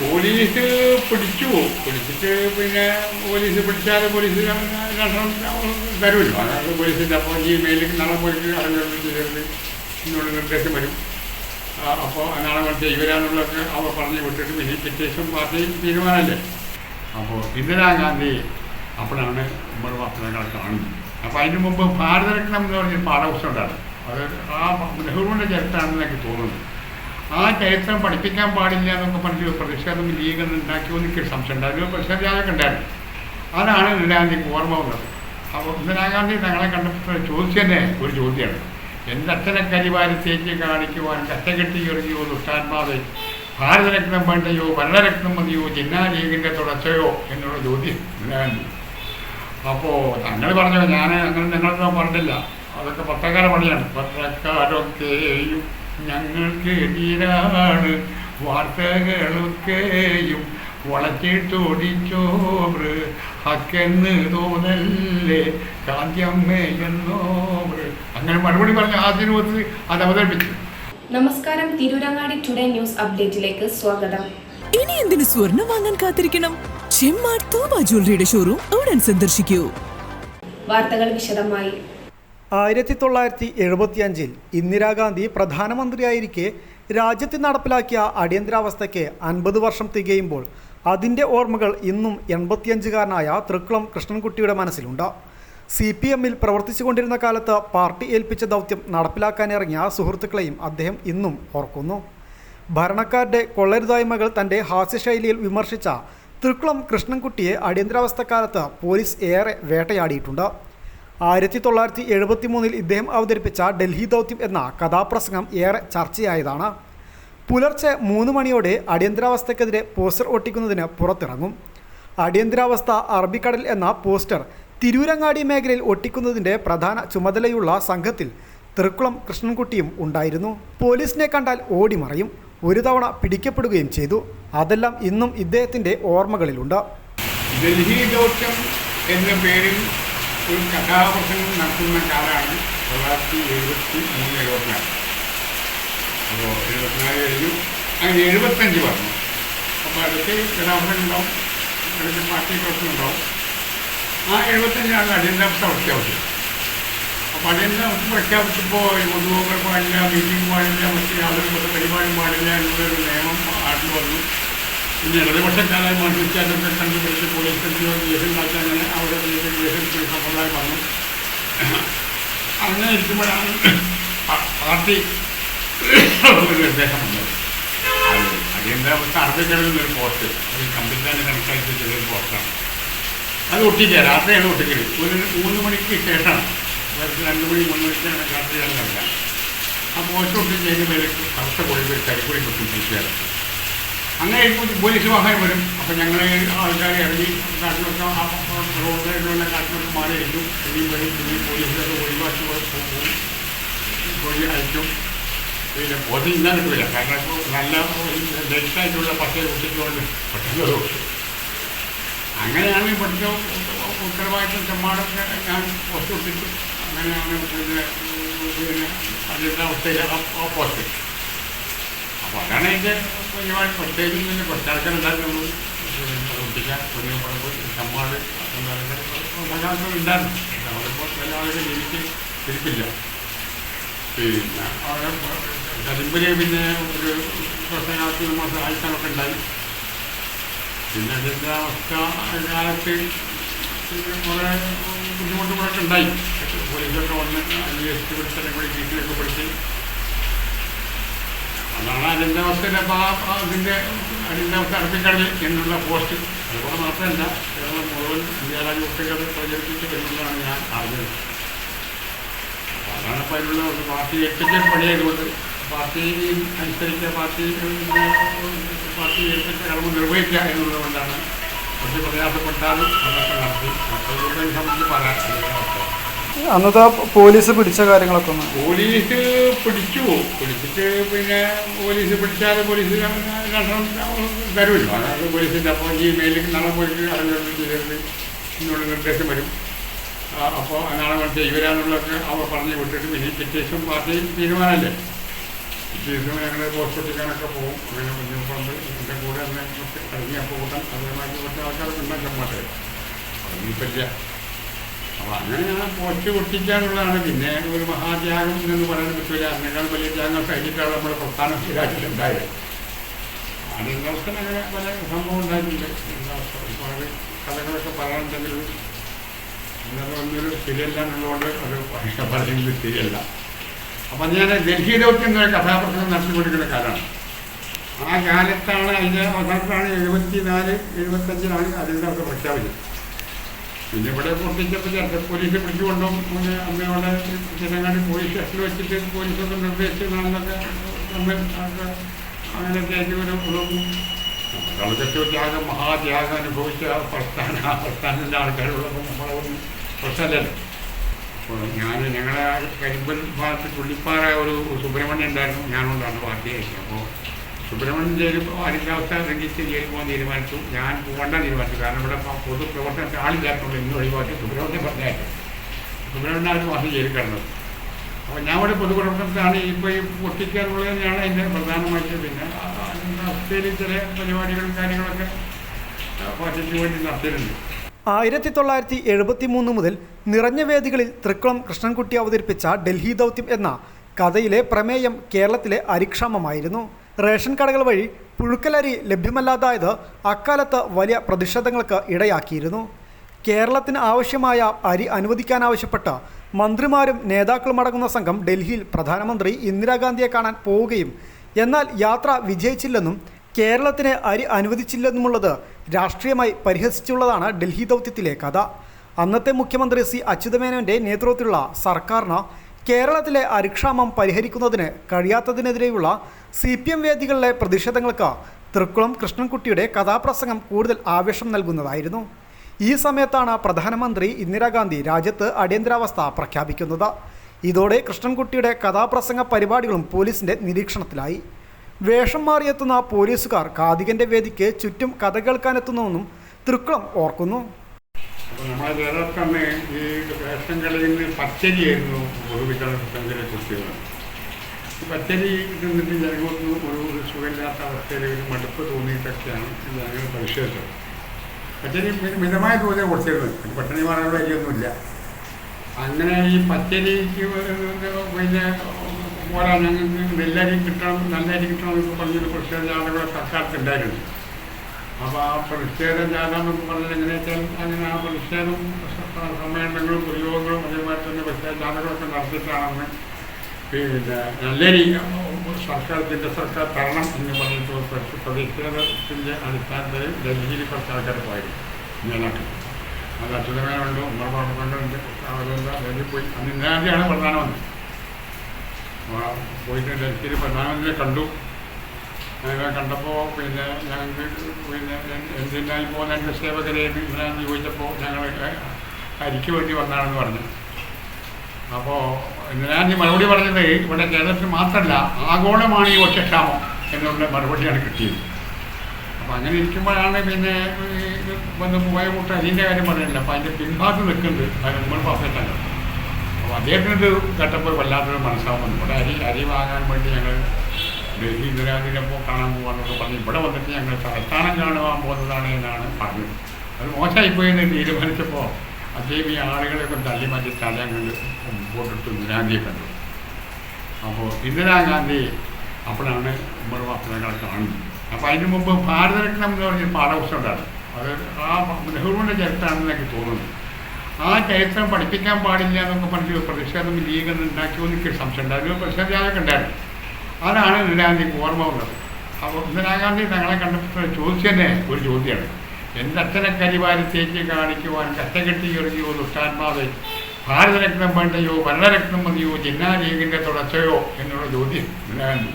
Police പിടിച്ചു. പിടിച്ചിട്ട് പിന്നെ പോലീസ് പിടിച്ചാൽ പോലീസ് തരുമല്ലോ. അതായത് പോലീസിന്റെ അപ്പോൾ ഈ മെയിലേക്ക് നാളെ പോയിട്ട് അറിഞ്ഞു ചെയ്തിട്ട് എന്നോട് നിർദ്ദേശം വരും. അപ്പോൾ നാളെ മറ്റേ ഇവരാന്നുള്ളതൊക്കെ അവർ പറഞ്ഞു വിട്ടിട്ട് പിന്നെ പിറ്റേഷൻ പാർട്ടി തീരുമാനമല്ലേ? അപ്പോൾ ഇന്ദിരാഗാന്ധി അപ്പോഴാണ് നമ്മൾ വസ്ത്രങ്ങളെ കാണുന്നത്. അപ്പോൾ അതിന് മുമ്പ് ഭാരതരത്നം എന്ന് പറഞ്ഞൊരു പാഠപുസ്തകം ഉണ്ടായിരുന്നു. അത് ആ നെഹ്റുവിന്റെ ചരിത്രമാണെന്ന് എനിക്ക് തോന്നുന്നു. ആ ചരിത്രം പഠിപ്പിക്കാൻ പാടില്ല എന്നൊക്കെ പറഞ്ഞ് പ്രതിഷേധം ലീഗ് ഉണ്ടാക്കി എനിക്ക് സംശയം ഉണ്ടായിരുന്നു. പ്രതിഷേധമൊക്കെ ഉണ്ടായിരുന്നു. അതാണ് ഇന്ദിരാഗാന്ധിക്ക് ഓർമ്മ വന്നത്. അപ്പോൾ ഇന്ദിരാഗാന്ധി ഞങ്ങളെ കണ്ടപ്പോൾ ചോദിച്ചതന്നെ ഒരു ചോദ്യമാണ്. എന്റെ അച്ഛനെ കരിവാരി തേച്ച് കാണിക്കുവാൻ കറ്റകെട്ടി എറിയോ ദുഷ്ടാത്മാവെ? ഭാരതരത്നം വേണ്ടയോ ഭരണരത്നം മതിയോ ജിന്നാ ലീഗിന്റെ തുടർച്ചയോ? എന്നുള്ള ചോദ്യം ഇന്ദിരാഗാന്ധി. അപ്പോൾ തങ്ങൾ പറഞ്ഞോ ഞാൻ അങ്ങനെ ഞങ്ങളൊന്നും പറഞ്ഞില്ല അതൊക്കെ പത്രക്കാര പണിയാണ്. പത്രക്കാരൊക്കെയും ഞങ്ങൾക്ക് എതിരാണ് വാർത്തകളൊക്കെയും വളച്ചിട്ടോടിച്ചോറ്. ഹക്കെന്ന് തോന്നല്ലേ കാന്ത്യമ്മയെന്നോറ് അങ്ങനെ മറുപടി പറഞ്ഞ ആദ്യം അത് അവതരിപ്പിച്ചു. നമസ്കാരം തിരൂരങ്ങാടി ടുഡേ ന്യൂസ് അപ്ഡേറ്റിലേക്ക് സ്വാഗതം. ഇനി എന്തിനു സ്വർണം വാങ്ങാൻ കാത്തിരിക്കണം? ചെമ്മാർ തോമ ജ്വല്ലറിയുടെ ഷോറൂം ഉടൻ സന്ദർശിക്കൂ. വാർത്തകൾ വിശദമായി. ആയിരത്തി തൊള്ളായിരത്തി എഴുപത്തിയഞ്ചിൽ ഇന്ദിരാഗാന്ധി പ്രധാനമന്ത്രിയായിരിക്കെ രാജ്യത്ത് നടപ്പിലാക്കിയ അടിയന്തരാവസ്ഥയ്ക്ക് അൻപത് വർഷം തികയുമ്പോൾ അതിന്റെ ഓർമ്മകൾ ഇന്നും എൺപത്തിയഞ്ചുകാരനായ തൃക്കുളം കൃഷ്ണൻകുട്ടിയുടെ മനസ്സിലുണ്ട്. സി പി എമ്മിൽ പ്രവർത്തിച്ചു കൊണ്ടിരുന്ന കാലത്ത് പാർട്ടി ഏൽപ്പിച്ച ദൗത്യം നടപ്പിലാക്കാനിറങ്ങിയ സുഹൃത്തുക്കളെയും അദ്ദേഹം ഇന്നും ഓർക്കുന്നു. ഭരണക്കാരുടെ കൊള്ളരുതായ്മകൾ തന്റെ ഹാസ്യശൈലിയിൽ വിമർശിച്ച തൃക്കുളം കൃഷ്ണൻകുട്ടിയെ അടിയന്തരാവസ്ഥക്കാലത്ത് പോലീസ് ഏറെ വേട്ടയാടിയിട്ടുണ്ട്. ആയിരത്തി തൊള്ളായിരത്തി എഴുപത്തി മൂന്നിൽ ഇദ്ദേഹം അവതരിപ്പിച്ച ഡൽഹി ദൗത്യം എന്ന കഥാപ്രസംഗം ഏറെ ചർച്ചയായതാണ്. പുലർച്ചെ മൂന്ന് മണിയോടെ അടിയന്തരാവസ്ഥക്കെതിരെ പോസ്റ്റർ ഒട്ടിക്കുന്നതിന് പുറത്തിറങ്ങും. അടിയന്തരാവസ്ഥ അറബിക്കടൽ എന്ന പോസ്റ്റർ തിരൂരങ്ങാടി മേഖലയിൽ ഒട്ടിക്കുന്നതിന്റെ പ്രധാന ചുമതലയുള്ള സംഘത്തിൽ തൃക്കുളം കൃഷ്ണൻകുട്ടിയും ഉണ്ടായിരുന്നു. പോലീസിനെ കണ്ടാൽ ഓടിമറയും ഒരു തവണ പിടിക്കപ്പെടുകയും ചെയ്തു. അതെല്ലാം ഇന്നും ഇദ്ദേഹത്തിന്റെ ഓർമ്മകളിലുണ്ട്. ഡൽഹി ദൗത്യം എന്ന പേരിൽ ഒരു കഥാപ്രസംഗം നടത്തുന്ന കാലാണ് തൊള്ളായിരത്തി എഴുപത്തി മൂന്ന് എഴുപത്തിനാല്. അപ്പോൾ എഴുപത്തിനാല് കഴിഞ്ഞു. അങ്ങനെ എഴുപത്തഞ്ച് പറഞ്ഞു അപ്പോൾ അടുത്ത് കഥാപ്രസംഗം ഉണ്ടാവും. അടുത്ത് പാർട്ടി പ്രശ്നം ഉണ്ടാവും. ആ എഴുപത്തഞ്ചാണ് അടിയന്തരാവസ്ഥ പ്രഖ്യാപിച്ചത്. അപ്പോൾ അടിയന്തരാവസ്ഥ പ്രഖ്യാപിച്ചപ്പോൾ പൊതുവോകൾ പാടില്ല മീറ്റിംഗ് പാടില്ല മറ്റ് യാതൊരു പരിപാടിയും പാടില്ല എന്നുള്ളൊരു നിയമം ആട്ടിൽ വന്നു. പിന്നെ ഇടതുപക്ഷക്കാരായി മത്സരിച്ചാലൊക്കെ കണ്ടുപിടിച്ച് പോലീസ് എന്തിയോ കേസുണ്ടാക്കി അങ്ങനെ അവിടെ കേസ് സമ്പ്രദായം വന്നു അങ്ങനെ ഇരിക്കുമ്പോഴാണ് പാർട്ടി ഒരു നിർദ്ദേശം വന്നത്. അടിയന്തരാവസ്ഥ അർദ്ധക്കടലിൽ ഒരു പോസ്റ്റ് അത് കമ്പിത്താന്റെ കണക്കാക്കി ചെറിയൊരു പോസ്റ്റാണ് അത് ഒട്ടിക്കുക രാത്രിയാണ് ഒട്ടിക്കൽ. ഒരു മൂന്ന് മണിക്ക് ശേഷമാണ്. രണ്ട് മണി മൂന്ന് മണിക്കാണ് രാത്രിയാണ് കളിക്കുക ആ പോസ്റ്റ് ഒട്ടിച്ചതിന് മേലെ കറുത്ത കൊടി കരിക്കൊടി പൊട്ടിപ്പിടിക്കുകയാണ് അങ്ങനെ പോലീസ് വാഹനം വരും അപ്പോൾ ഞങ്ങൾ ആൾക്കാർ ഇറങ്ങി കാട്ടിലൊക്കെ കാട്ടിലൊക്കെ മാറി അയക്കും ഇനിയും വരും പിന്നെയും പോലീസിലൊക്കെ ഒഴിവാക്കി പോകും പോയി. അയക്കും പിന്നെ ബോധം ഇന്നാൻ കിട്ടില്ല കാരണം ഇപ്പോൾ നല്ല ലേറ്റായിട്ടുള്ള പട്ടേ കുട്ടിക്കൊണ്ട് പെട്ടെന്ന് അങ്ങനെയാണ് ഇവിടുത്തെ ഉത്തരവാദിത്തം ചെമ്മാടൊക്കെ ഞാൻ പോസ്റ്റ് ഒട്ടിച്ചു അങ്ങനെയാണ് പിന്നെ അതിന്റെ അവസ്ഥയിൽ ആ പോസ്റ്റ്. അപ്പോൾ അതാണ് അതിന്റെ പരിപാടി പ്രത്യേകിച്ച് തന്നെ കുറച്ചാൾക്കാർ ഉണ്ടായിരുന്നു ഒട്ടിക്കാൻ ഒരു കുഴപ്പം ചെമ്മാട് ഉണ്ടായിരുന്നു നമ്മളിപ്പോൾ ചില ആളുകൾ എനിക്ക് തിരിപ്പില്ല പിന്നെ അവിടെ കരിമ്പര് പിന്നെ ഒരു പ്രശ്നകാലത്ത് നമ്മൾ സഹായിക്കാനൊക്കെ ഉണ്ടായി. പിന്നെ അതിന്റെ അവസ്ഥ കാലത്ത് കുറേ ബുദ്ധിമുട്ടുകളൊക്കെ ഉണ്ടായി. പോലീസൊക്കെ വന്ന് അന്വേഷിച്ച് പിടിച്ചതിനെ കൂടി വീട്ടിലൊക്കെ പിടിച്ച് അതാണ് അതിന്റെ അവസ്ഥയിൽ അപ്പോൾ ആ അതിന്റെ അതിന്റെ അവസ്ഥ അറബിക്കടൽ എന്നുള്ള പോസ്റ്റ്. അതുപോലെ മാത്രമല്ല കേരളം മുഴുവൻ ഇന്ത്യ കുട്ടികളെ പ്രചരിപ്പിച്ച് വരുന്നതാണ് ഞാൻ അറിഞ്ഞത്. അതാണ് അപ്പോൾ അതിനുള്ള ഒരു പാർട്ടി എത്തിക്കൽ പണിയായതുകൊണ്ട് പാർട്ടി അനുസരിച്ച് പാർട്ടി പാർട്ടി ഏൽപ്പിച്ച കടമ നിർവഹിക്കുക എന്നുള്ളതുകൊണ്ടാണ് പക്ഷേ പ്രയാസപ്പെട്ടാലും അതൊക്കെ നടത്തി മറ്റുള്ളവരെ സംബന്ധിച്ച് പറയാം അന്നത്തെ പോലീസ് പിടിച്ച കാര്യങ്ങളൊക്കെ ഒന്ന്. പോലീസ് പിടിച്ചു. പിടിച്ചിട്ട് പിന്നെ പോലീസ് പിടിച്ചാൽ പോലീസ് തരുമല്ലോ അതായത് പോലീസിന്റെ അപ്പോൾ ഈ മെയിലേക്ക് നാളെ പോലീസ് അറിഞ്ഞു ചെയ്തിട്ട് എന്നുള്ള നിർദ്ദേശം വരും. അപ്പോൾ നാളെ മറ്റേ ഇവരാന്നുള്ളതൊക്കെ അവർ പറഞ്ഞു വിട്ടിട്ട് പിന്നെ പിറ്റേഷൻ പാർട്ടി തീരുമാനമല്ലേ? പിറ്റേഴ്സും ഞങ്ങൾ പോസ്റ്റ് ഒട്ടിക്കാനൊക്കെ പോകും. അങ്ങനെ ബുദ്ധിമുട്ടുണ്ട് എന്റെ കൂടെ തന്നെ ഇറങ്ങിയപ്പോൾ കൂട്ടം അതേമാതിരി കുറച്ച് ആൾക്കാരൊക്കെ ഉണ്ടാക്കാൻ മാറ്റേ അതൊന്നുമില്ല അപ്പോൾ അങ്ങനെ ഞാൻ പോസ്റ്റ് പൊട്ടിക്കാനുള്ളതാണ്. പിന്നെ ഒരു മഹാത്യാഗം എന്ന് പറയാൻ പറ്റില്ല അതിനേക്കാൾ വലിയ ത്യാഗം കഴിഞ്ഞിട്ടാണ് നമ്മുടെ പ്രധാന ശരിയാക്കിയിട്ടുണ്ടായത് ആദ്യകാലത്തിന് അങ്ങനെ പല സംഭവം ഉണ്ടായിട്ടുണ്ട്. കഥകളൊക്കെ പറയാനുണ്ടെങ്കിൽ ഇന്നത്തെ ഒന്നൊരു ശരിയല്ല എന്നുള്ളതുകൊണ്ട് അത് പറയുന്നത് ശരിയല്ല. അപ്പം ഞാൻ ഡൽഹി ദൗത്യം എന്നൊരു കഥാപ്രസംഗം നടത്തിക്കൊണ്ടിരിക്കുന്ന കാലമാണ്. ആ കാലത്താണ് അതിന്റെ അവസാനത്താണ് എഴുപത്തി നാല് എഴുപത്തഞ്ചിലാണ് അതിന്റെ പ്രഖ്യാപിച്ചത്. പിന്നെ ഇവിടെ പൊട്ടിച്ചപ്പോൾ ചേർത്ത് പോലീസ് പിടിച്ചുകൊണ്ടും അങ്ങനെ അമ്മയോടെ ജനങ്ങാടി പോലീസ് സ്റ്റേഷനിൽ വെച്ചിട്ട് പോലീസൊക്കെ നിർദ്ദേശിച്ചതാണെന്നൊക്കെ അമ്മ അങ്ങനെ തേച്ച് ഒരു ഉണർന്നു. നമ്മളൊക്കെ ത്യാഗം മഹാത്യാഗം അനുഭവിച്ച പ്രസ്ഥാന പ്രസ്ഥാനത്തിന്റെ ആൾക്കാരുള്ളപ്പോൾ നമ്മളൊന്നും പ്രശ്നമല്ലല്ലോ. അപ്പോൾ ഞാൻ ഞങ്ങളെ കരിമ്പൻ ഭാഗത്ത് ചുള്ളിപ്പാറ ഒരു സുബ്രഹ്മണ്യം ഉണ്ടായിരുന്നു. ഞാനുണ്ടാണ് പാർട്ടി അപ്പോൾ സുബ്രഹ്മണ്യം ജയിലിൽ അതിന്റെ അവസ്ഥ ലംഘിച്ച് ജയിലിൽ പോകാൻ തീരുമാനിച്ചു. ഞാൻ പോകേണ്ട തീരുമാനിച്ചു. കാരണം ഇവിടെ പൊതു പ്രവർത്തനത്തിൽ ആളില്ലാത്തതുകൊണ്ട് ഇന്ന് ഒഴിവാക്കി സുബ്രഹ്മണ്യം പറഞ്ഞായിട്ട് സുബ്രഹ്മണ്യനാണ് മാസം ജയിലിൽ അപ്പോൾ ഞാൻ ഇവിടെ പൊതുപ്രവർത്തനത്തിലാണ് ഇപ്പോൾ ഈ പൊട്ടിക്കാനുള്ളത് തന്നെയാണ് അതിന്റെ പ്രധാനമായിട്ട് പിന്നെ അവസ്ഥയിൽ ചില പരിപാടികളും കാര്യങ്ങളൊക്കെ പാർട്ടിക്ക് വേണ്ടി നടത്തിയിട്ടുണ്ട്. ആയിരത്തി തൊള്ളായിരത്തി എഴുപത്തി മൂന്ന് മുതൽ നിറഞ്ഞ വേദികളിൽ തൃക്കുളം കൃഷ്ണൻകുട്ടി അവതരിപ്പിച്ച ഡൽഹി ദൗത്യം എന്ന കഥയിലെ പ്രമേയം കേരളത്തിലെ അരിക്ഷാമമായിരുന്നു. റേഷൻ കടകൾ വഴി പുഴുക്കലരി ലഭ്യമല്ലാതായത് അക്കാലത്ത് വലിയ പ്രതിഷേധങ്ങൾക്ക് ഇടയാക്കിയിരുന്നു. കേരളത്തിന് ആവശ്യമായ അരി അനുവദിക്കാനാവശ്യപ്പെട്ട് മന്ത്രിമാരും നേതാക്കളും അടങ്ങുന്ന സംഘം ഡൽഹിയിൽ പ്രധാനമന്ത്രി ഇന്ദിരാഗാന്ധിയെ കാണാൻ പോവുകയും എന്നാൽ യാത്ര വിജയിച്ചില്ലെന്നും കേരളത്തിന് അരി അനുവദിച്ചില്ലെന്നുമുള്ളത് രാഷ്ട്രീയമായി പരിഹസിച്ചുള്ളതാണ് ഡൽഹി ദൗത്യത്തിലെ കഥ. അന്നത്തെ മുഖ്യമന്ത്രി സി അച്യുതമേനോന്റെ നേതൃത്വത്തിലുള്ള സർക്കാരിന് കേരളത്തിലെ അരിക്ഷാമം പരിഹരിക്കുന്നതിന് കഴിയാത്തതിനെതിരെയുള്ള സി പി എം വേദികളിലെ പ്രതിഷേധങ്ങൾക്ക് തൃക്കുളം കൃഷ്ണൻകുട്ടിയുടെ കഥാപ്രസംഗം കൂടുതൽ ആവേശം നൽകുന്നതായിരുന്നു. ഈ സമയത്താണ് പ്രധാനമന്ത്രി ഇന്ദിരാഗാന്ധി രാജ്യത്ത് അടിയന്തരാവസ്ഥ പ്രഖ്യാപിക്കുന്നത്. ഇതോടെ കൃഷ്ണൻകുട്ടിയുടെ കഥാപ്രസംഗ പരിപാടികളും പോലീസിന്റെ നിരീക്ഷണത്തിലായി. വേഷം മാറിയെത്തുന്ന പോലീസുകാർ കാതികന്റെ വേദിക്ക് ചുറ്റും കഥ കേൾക്കാനെത്തുന്നുവെന്നും തൃക്കുളം ഓർക്കുന്നു. അപ്പോൾ നമ്മളെ കേരളത്തന്നെ ഈ റേഷൻ കടയിൽ നിന്ന് പച്ചരിയായിരുന്നു പൊതുവിതരണത്തിന്റെ കൃഷികൾ ഈ പച്ചരി തിന്നിട്ട് ജനങ്ങൾക്ക് ഒരു സുഖമില്ലാത്ത അവസ്ഥയിൽ ഒരു മടുപ്പ് തോന്നിയിട്ടൊക്കെയാണ് ജനങ്ങൾ പരിശോധിച്ചത്. പച്ചരി മിതമായ തോതിൽ കൊടുത്തിരുന്നത് പട്ടണി മാറാനുള്ള വരിയൊന്നുമില്ല അങ്ങനെ ഈ പച്ചരിക്ക് പിന്നെ പോരാ ഞങ്ങൾക്ക് നെല്ലരി കിട്ടണം നല്ല അരി കിട്ടണം എന്നൊക്കെ പറഞ്ഞൊരു പ്രതിഷേധ ആളുകളെ സർക്കാർക്ക് ഉണ്ടായിരുന്നു അപ്പോൾ ആ പ്രതിഷേധം ജാഥ എന്നൊക്കെ പറഞ്ഞാൽ എങ്ങനെയാ വെച്ചാൽ അങ്ങനെ ആ പ്രതിഷേധം സമ്മേളനങ്ങളും പ്രയോഗങ്ങളും അതേമാതിരി തന്നെ പ്രതിഷേധ ജാഥകളൊക്കെ നടത്തിയിട്ടാണെന്ന് പിന്നെ നല്ലൊരു സർക്കാർ കേന്ദ്ര സർക്കാർ തരണം എന്ന് പറഞ്ഞിട്ട് പ്രതിഷേധത്തിന്റെ അടിസ്ഥാനത്തിൽ ഡൽഹിയിൽ കുറച്ച് ആൾക്കാർ പോയിരുന്നു മേലാക്കി അത് അച്യുതമേനുണ്ട് ഉമ്മർ പാപ്പക്കുണ്ട് അവരെല്ലാം ഡൽഹി പോയി. അന്ന് ഇന്ദിരാഗാന്ധിയാണ് പ്രധാനമന്ത്രി. പോയിട്ട് ഡൽഹിയിൽ പ്രധാനമന്ത്രിയെ കണ്ടു. അങ്ങനെ കണ്ടപ്പോൾ പിന്നെ ഞങ്ങൾക്ക് പിന്നെ എന്തിനായി പോകുന്ന എന്റെ സേവകരെ ഇന്ദിരാഗാന്ധി ചോദിച്ചപ്പോൾ ഞങ്ങൾ അരിക്ക് വേണ്ടി വന്നാണെന്ന് പറഞ്ഞു. അപ്പോൾ ഞാൻ ഈ മറുപടി പറഞ്ഞത് ഇവിടെ കേരളത്തിൽ മാത്രമല്ല ആഗോളമാണ് ഈ ഒറ്റക്ഷാമം എന്നുള്ള മറുപടിയാണ് കിട്ടിയത്. അപ്പം അങ്ങനെ ഇരിക്കുമ്പോഴാണ് പിന്നെ വന്ന് പോയ കൂട്ടം അരിന്റെ കാര്യം പറയുന്നില്ല അപ്പം അതിന്റെ പിൻഭാഗത്ത് നിൽക്കുന്നുണ്ട് അത് നമ്മൾ പറഞ്ഞിട്ടല്ല അപ്പോൾ അദ്ദേഹത്തിന്റെ ഇത് കേട്ടപ്പോൾ വല്ലാത്തൊരു മനസ്സാവുന്നു ഇവിടെ അരി അരി വാങ്ങാൻ വേണ്ടി ഞങ്ങൾ ഡൽഹി ഇന്ദിരാഗാന്ധിനപ്പോൾ കാണാൻ പോകാന്നൊക്കെ പറഞ്ഞ് ഇവിടെ വന്നിട്ട് ഞങ്ങൾ തലസ്ഥാനം കാണുവാൻ പോകുന്നതാണ് എന്നാണ് പറഞ്ഞത്. അത് മോശമായിപ്പോയി എന്ന് തീരുമാനിച്ചപ്പോൾ അദ്ദേഹം ഈ ആളുകളെയൊക്കെ തള്ളി മാറ്റി സ്ഥലം കണ്ട് പോട്ടിട്ട് ഇന്ദിരാഗാന്ധിയെ കണ്ടു. അപ്പോൾ ഇന്ദിരാഗാന്ധി അപ്പോഴാണ് ഉമ്മർ വസ്ത്രങ്ങളെ കാണുന്നത്. അപ്പോൾ അതിന് മുമ്പ് ഭാരതരത്നം എന്ന് പറഞ്ഞൊരു പാഠപുസ്തകം ഉണ്ടായിരുന്നു. അത് ആ നെഹ്റുവിന്റെ ചരിത്രമാണെന്ന് എനിക്ക് തോന്നുന്നു. ആ ചരിത്രം പഠിപ്പിക്കാൻ പാടില്ല എന്നൊക്കെ പറഞ്ഞ് പ്രതിഷേധം ലീഗ് ഉണ്ടാക്കിയോ എനിക്ക് സംശയം ഉണ്ടായിരുന്നു പ്രതിഷേധം ഉണ്ടായിരുന്നു. അതാണ് ഇന്ദിരാഗാന്ധിക്ക് ഓർമ്മ ഉള്ളത് അപ്പോൾ ഇന്ദിരാഗാന്ധി ഞങ്ങളെ കണ്ടപ്പോൾ ചോദിച്ചു തന്നെ ഒരു ചോദ്യമാണ് എന്റെ അച്ഛനെ കരിവാരി കാണിക്കുവാൻ കറ്റകെട്ടി എറിയോ ദുഷ്ടാത്മാവെ? ഭാരതരത്നം വേണ്ടയോ ഭരണരത്നം മതിയോ ജിന്നാലേഖിന്റെ തുടർച്ചയോ? എന്നുള്ള ചോദ്യം ഇന്ദിരാഗാന്ധി.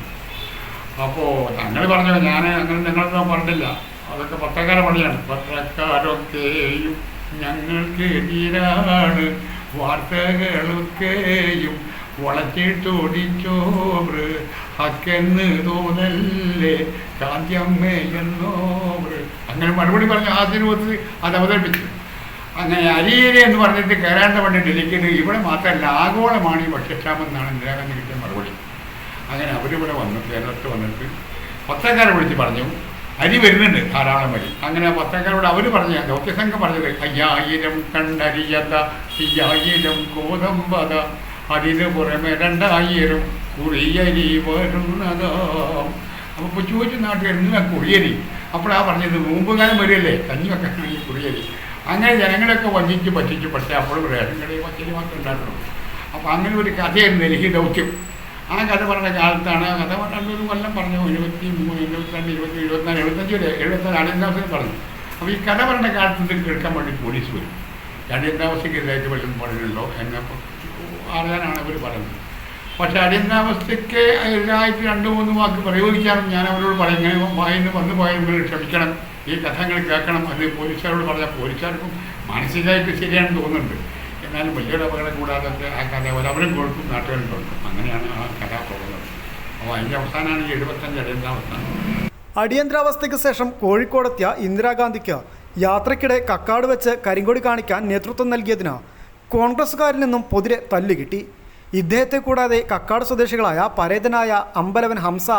അപ്പോൾ തങ്ങൾ പറഞ്ഞു ഞാൻ അങ്ങനെ ഞങ്ങളൊന്നും പറഞ്ഞില്ല അതൊക്കെ പത്രക്കാരെ പണിയാണ്. പത്രക്കാരൊക്കെയും ഞങ്ങൾക്ക് എതിരാണ്. വാർത്തകളൊക്കെയും വളച്ചിട്ടോടിച്ചോറ് ഹക്കെന്ന് തോന്നല്ലേ കാന്ത്യമ്മയെന്നോറ് അങ്ങനെ മറുപടി പറഞ്ഞ ആദ്യരൂപത്തിൽ അത് അവതരിപ്പിച്ചു. അങ്ങനെ അരിയേരി എന്ന് പറഞ്ഞിട്ട് കയറാണ്ട വേണ്ടി ഡൽഹിക്കുന്നത് ഇവിടെ മാത്രമല്ല ആഗോളമാണ് ഈ ഭക്ഷ്യക്ഷാമെന്നാണ് ഇന്ദിരാഗാന്ധി കിട്ടിയ മറുപടി. അങ്ങനെ അവരിവിടെ വന്നു കേരളത്തിൽ വന്നിട്ട് പത്രക്കാരെ വിളിച്ച് പറഞ്ഞു അരി വരുന്നുണ്ട് ധാരാളം വരി അങ്ങനെ പത്രക്കാരോട് അവർ പറഞ്ഞ ദൗത്യസംഘം പറഞ്ഞത് അയ്യായിരം കണ്ടരിയത അയ്യായിരം കോതമ്പത അതിന് പുറമെ രണ്ടായിരം കുറിയരി വരുന്നതാം. അപ്പോൾ ചോദിച്ചു നാട്ടിൽ എന്നാ കുറിയരി. അപ്പോഴാ പറഞ്ഞത് മുമ്പ് കാലം വരില്ലേ കഞ്ഞി വെക്കാനാണെങ്കിൽ കുറിയരി. അങ്ങനെ ജനങ്ങളൊക്കെ വഞ്ചിച്ച് പറ്റിച്ച് പക്ഷേ അപ്പോഴും റേഷൻ കടയിൽ പച്ചരി മാത്രം ഉണ്ടായിട്ടുള്ളൂ. അപ്പോൾ അങ്ങനെ ഒരു കഥയായിരുന്നു ഡൽഹി ദൗത്യം. ആ കഥ പറഞ്ഞ കാലത്താണ് ആ കഥ പറഞ്ഞൊരു കൊല്ലം പറഞ്ഞു എഴുപത്തി മൂന്ന് എഴുപത്തിരണ്ട് ഇരുപത്തി എഴുപത്തിനാല് എഴുപത്തഞ്ച് വരെ എഴുപത്തിനാല് അടിയന്താവസ്ഥയിൽ പറഞ്ഞു. അപ്പോൾ ഈ കഥ പറഞ്ഞ കാലത്ത് കേൾക്കാൻ വേണ്ടി പോലീസ് വരും. അടിയന്താവസ്ഥയ്ക്ക് എതിരായിട്ട് വല്ലതും പറഞ്ഞിട്ടുണ്ടോ എന്നെ അറിയാനാണ് അവർ പറയുന്നത്? പക്ഷെ അടിയന്താവസ്ഥയ്ക്ക് എല്ലായിട്ട് രണ്ട് മൂന്ന് വാക്ക് പ്രയോഗിക്കാനും ഞാൻ അവരോട് പറയും ഇങ്ങനെ വായിന്ന് വന്നു നിങ്ങൾ ക്ഷമിക്കണം ഈ കഥകൾ കേൾക്കണം. അത് പോലീസുകാരോട് പറഞ്ഞാൽ പോലീസുകാർക്കും മാനസികമായിട്ട് ശരിയാണെന്ന് തോന്നുന്നുണ്ട്. എന്നാലും വലിയൊരു അപകടം കൂടാതെ ആ കഥ അവരും കൊടുക്കും നാട്ടുകാരും കൊടുക്കും അങ്ങനെയാണ് ആ കഥ പോകുന്നത്. അപ്പോൾ അതിന്റെ അവസാനമാണ് ഈ എഴുപത്തഞ്ച് അടിയന്താവസ്ഥ അടിയന്തരാവസ്ഥയ്ക്ക് ശേഷം കോഴിക്കോടെത്തിയ ഇന്ദിരാഗാന്ധിക്ക് യാത്രയ്ക്കിടെ കക്കാട് വെച്ച് കരിങ്കൊടി കാണിക്കാൻ നേതൃത്വം നൽകിയതിന് കോൺഗ്രസുകാരിൽ നിന്നും പൊതിരെ തല്ലുകിട്ടി. ഇദ്ദേഹത്തെ കൂടാതെ കക്കാട് സ്വദേശികളായ പരേതനായ അമ്പലവൻ ഹംസ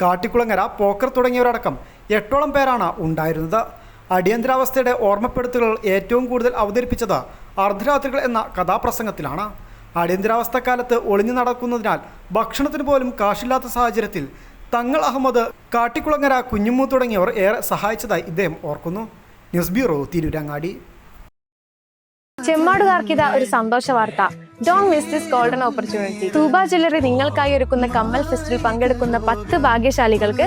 കാട്ടിക്കുളങ്ങര പോക്കർ തുടങ്ങിയവരടക്കം എട്ടോളം പേരാണ് ഉണ്ടായിരുന്നത്. അടിയന്തരാവസ്ഥയുടെ ഓർമ്മപ്പെടുത്തലുകൾ ഏറ്റവും കൂടുതൽ അവതരിപ്പിച്ചത് അർദ്ധരാത്രികൾ എന്ന കഥാപ്രസംഗത്തിലാണ്. അടിയന്തരാവസ്ഥക്കാലത്ത് ഒളിഞ്ഞു നടക്കുന്നതിനാൽ ഭക്ഷണത്തിന് പോലും കാശില്ലാത്ത സാഹചര്യത്തിൽ തങ്ങൾ അഹമ്മദ് കാട്ടിക്കുളങ്ങര കുഞ്ഞുമ്മു തുടങ്ങിയവർ ഏറെ സഹായിച്ചതായി ഇദ്ദേഹം ഓർക്കുന്നു. News bureau Tirurangadi. ചെമ്മാടുകാർക്കിത ഒരു സന്തോഷ വാർത്ത. Don't miss this golden opportunity Thooba jewellery നിങ്ങൾക്കായി ഒരുക്കുന്ന കമ്മൽ ഫെസ്റ്റിൽ പങ്കെടുക്കുന്ന പത്ത് ഭാഗ്യശാലികൾക്ക്